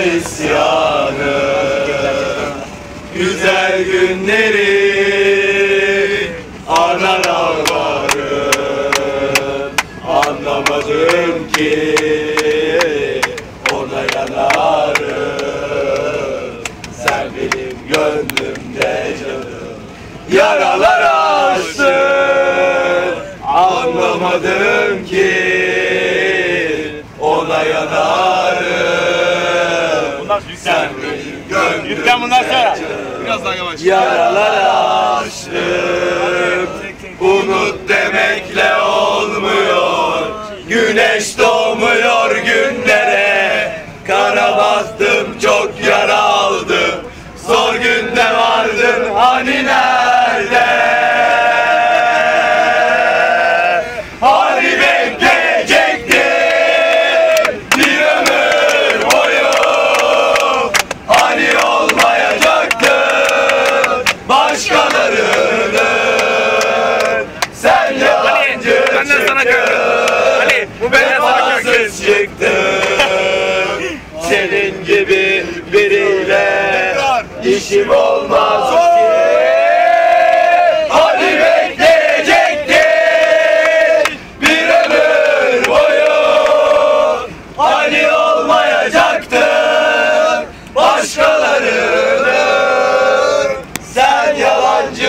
isyanı. Güzel günleri anar ağlarım Anlamadım ki ona yanarım. Sen benim gönlümde canım. Yaralar açtın. Anlamadım ki ona yanarım Sen benim gönlümde Yüklen bundan sonra. Biraz daha yavaş. Yaralar açtım Unut demekle olmuyor Güneş doğmuyor başkalarının Sen yalancı benden sana çıktın Ali, benden sana kötü. Vefasız çıktın Senin gibi biriyle işim olmaz